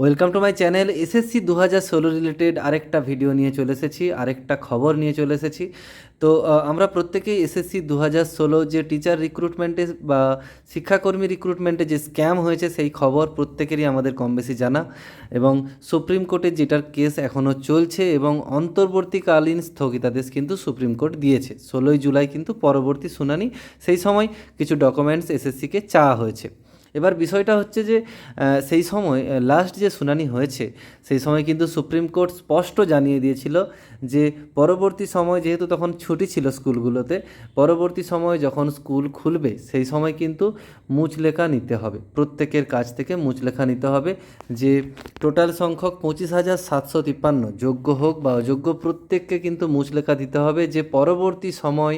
Welcome to my channel SSC দু হাজার ষোলো রিলেটেড আরেকটা ভিডিও নিয়ে চলে এসেছি, আরেকটা খবর নিয়ে চলে এসেছি। তো আমরা প্রত্যেকেই এসএসসি দু হাজার ষোলো যে টিচার রিক্রুটমেন্টে বা শিক্ষাকর্মী রিক্রুটমেন্টে যে স্ক্যাম হয়েছে, সেই খবর প্রত্যেকেরই আমাদের কম বেশি জানা এবং সুপ্রিম কোর্টে যেটার কেস এখনও চলছে এবং অন্তর্বর্তীকালীন স্থগিতাদেশ কিন্তু সুপ্রিম কোর্ট দিয়েছে। ষোলোই জুলাই কিন্তু পরবর্তী শুনানি, সেই সময় কিছু ডকুমেন্টস এসএসসিকে চাওয়া হয়েছে। এবার বিষয়টা হচ্ছে যে সেই সময় লাস্ট যে শুনানি হয়েছে, সেই সময় কিন্তু সুপ্রিম কোর্ট স্পষ্ট জানিয়ে দিয়েছিল যে, পরবর্তী সময় যেহেতু তখন ছুটি ছিল স্কুলগুলোতে, পরবর্তী সময় যখন স্কুল খুলবে, সেই সময় কিন্তু মুচলেখা নিতে হবে। প্রত্যেকের কাছ থেকে মুচলেখা নিতে হবে যে টোটাল সংখ্যক পঁচিশ হাজার সাতশো তিপ্পান্ন, যোগ্য হোক বা অযোগ্য, প্রত্যেককে কিন্তু মুচলেখা দিতে হবে যে, পরবর্তী সময়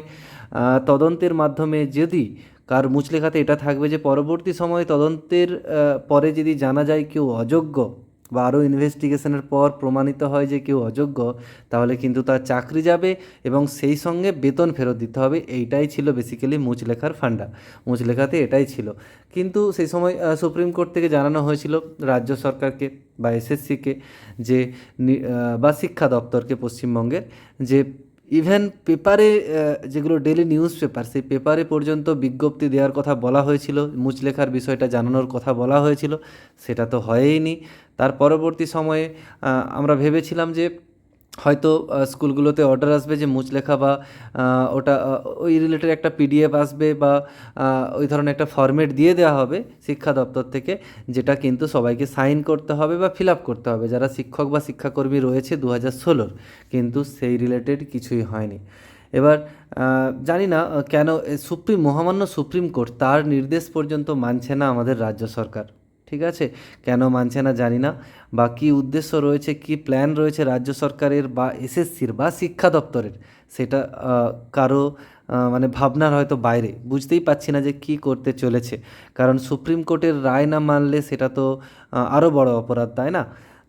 তদন্তের মাধ্যমে যদি কার মুচলেখাতে এটা থাকবে যে পরবর্তী সময়ে তদন্তের পরে যদি জানা যায় কেউ অযোগ্য বা আরও ইনভেস্টিগেশনের পর প্রমাণিত হয় যে কেউ অযোগ্য, তাহলে কিন্তু তার চাকরি যাবে এবং সেই সঙ্গে বেতন ফেরত দিতে হবে। এইটাই ছিল বেসিক্যালি মুচলেখার ফান্ডা মুচলেখাতে এটাই ছিল। কিন্তু সেই সময় সুপ্রিম কোর্ট থেকে জানানো হয়েছিল রাজ্য সরকারকে বা এসএসসিকে যে বা শিক্ষা দপ্তরকে পশ্চিমবঙ্গের যে ইভেন পেপারে যেগুলো ডেলি নিউজ পেপার সেই পেপারে পর্যন্ত বিজ্ঞপ্তি দেওয়ার কথা বলা হয়েছিল মুচলেখার বিষয়টা জানানোর কথা বলা হয়েছিল, সেটা তো হয়ইনি। তার পরবর্তী সময়ে আমরা ভেবেছিলাম যে হয়তো স্কুলগুলোতে অর্ডার আসবে যে মুচলেখা বা ওটা ওই রিলেটেড একটা পিডিএফ আসবে বা ওই ধরনের একটা ফরম্যাট দিয়ে দেওয়া হবে শিক্ষা দপ্তর থেকে, যেটা কিন্তু সবাইকে সাইন করতে হবে বা ফিল আপ করতে হবে। যারা শিক্ষক বা শিক্ষাকর্মী রয়েছে দু হাজার ষোলোর, কিন্তু সেই রিলেটেড কিছুই হয়নি। এবার জানি না কেন সুপ্রিম, মহামান্য সুপ্রিম কোর্ট তার নির্দেশ পর্যন্ত মানছে না আমাদের রাজ্য সরকার। ঠিক আছে? কেন মানছে না জানি না। বা কী উদ্দেশ্য রয়েছে, কি প্ল্যান রয়েছে রাজ্য সরকারের বা এসএসসির বা শিক্ষা দপ্তরের? সেটা কারও মানে ভাবনার হয়তো বাইরে। বুঝতেই পাচ্ছি না যে কি করতে চলেছে। কারণ সুপ্রিম কোর্টের রায় না মানলে সেটা তো আরও বড় অপরাধ, তাই না?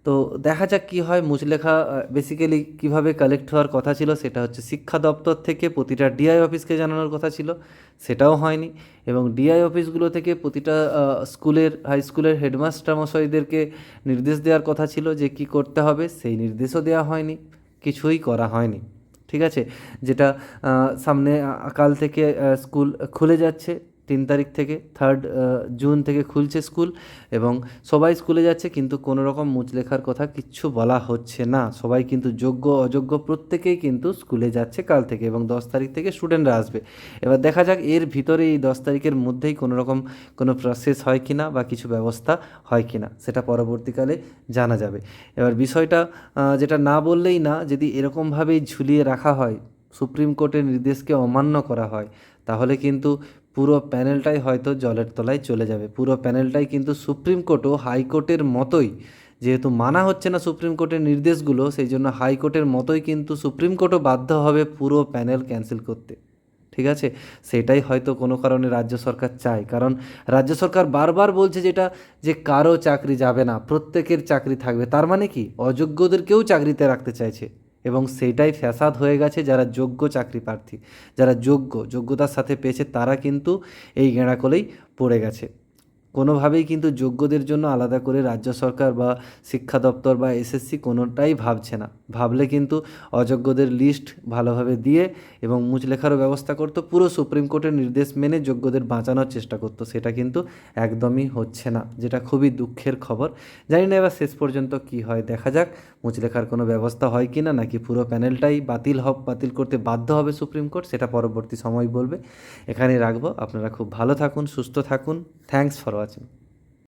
তো দেখা যাক কী হয়। মুচলেখা বেসিক্যালি কীভাবে কালেক্ট হওয়ার কথা ছিল সেটা হচ্ছে শিক্ষা দপ্তর থেকে প্রতিটা ডিআই অফিসকে জানানোর কথা ছিল, সেটাও হয়নি। এবং ডিআই অফিসগুলো থেকে প্রতিটা স্কুলের হাই স্কুলের হেডমাস্টার মশাইদেরকে নির্দেশ দেওয়ার কথা ছিল যে কি করতে হবে, সেই নির্দেশও দেওয়া হয়নি, কিছুই করা হয়নি। ঠিক আছে? যেটা সামনে কাল থেকে স্কুল খুলে যাচ্ছে। তিন তারিখ থেকে থার্ড জুন থেকে খুলছে স্কুল এবং সবাই স্কুলে যাচ্ছে, কিন্তু কোনো রকম মুচলেখার কথা কিচ্ছু বলা হচ্ছে না। সবাই কিন্তু যোগ্য, অযোগ্য প্রত্যেকেই কিন্তু স্কুলে যাচ্ছে কাল থেকে এবং দশ তারিখ থেকে স্টুডেন্টরা আসবে। এবার দেখা যাক এর ভিতরে এই দশ তারিখের মধ্যেই কোনো রকম কোনো প্রসেস হয় কি না বা কিছু ব্যবস্থা হয় কি না সেটা পরবর্তীকালে জানা যাবে। এবার বিষয়টা যেটা না বললেই না, যদি এরকমভাবেই ঝুলিয়ে রাখা হয়, সুপ্রিম কোর্টের নির্দেশকে অমান্য করা হয়, তাহলে কিন্তু পুরো প্যানেলটাই হয়তো জলের তলায় চলে যাবে। পুরো প্যানেলটাই কিন্তু সুপ্রিম কোর্টও হাইকোর্টের মতোই। যেহেতু মানা হচ্ছে না সুপ্রিম কোর্টের নির্দেশগুলো, সেই জন্য হাইকোর্টের মতোই কিন্তু সুপ্রিম কোর্টও বাধ্য হবে পুরো প্যানেল ক্যান্সেল করতে। ঠিক আছে? সেটাই হয়তো কোনো কারণে রাজ্য সরকার চায়। কারণ রাজ্য সরকার বারবার বলছে যেটা, যে কারও চাকরি যাবে না, প্রত্যেকের চাকরি থাকবে। তার মানে কি? অযোগ্যদেরকেও চাকরিতে রাখতে চাইছে। এবং সেইটাই ফ্যাসাদ হয়ে গেছে যারা যোগ্য চাকরি প্রার্থী। যারা যোগ্য, যোগ্যতার সাথে পেয়েছে তারা কিন্তু এই গেঁড়াকলেই পড়ে গেছে। কোনোভাবেই কিন্তু যোগ্যদের জন্য আলাদা করে রাজ্য সরকার বা শিক্ষা দপ্তর বা এসএসসি কোনোটাই ভাবছে না। ভাবলে কিন্তু অযোগ্যদের লিস্ট ভালোভাবে দিয়ে এবং মুচলেখারও ব্যবস্থা করতো, পুরো সুপ্রিম কোর্টের নির্দেশ মেনে যোগ্যদের বাঁচানোর চেষ্টা করতো। সেটা কিন্তু একদমই হচ্ছে না, যেটা খুবই দুঃখের খবর। জানি না এবার শেষ পর্যন্ত কি হয়, দেখা যাক। মুচ লেখার কোনো ব্যবস্থা হয় কি না, নাকি পুরো প্যানেলটাই বাতিল হব, বাতিল করতে বাধ্য হবে সুপ্রিম কোর্ট, সেটা পরবর্তী সময় বলবে। এখানেই রাখব। আপনারা খুব ভালো থাকুন, সুস্থ থাকুন। Thanks for watching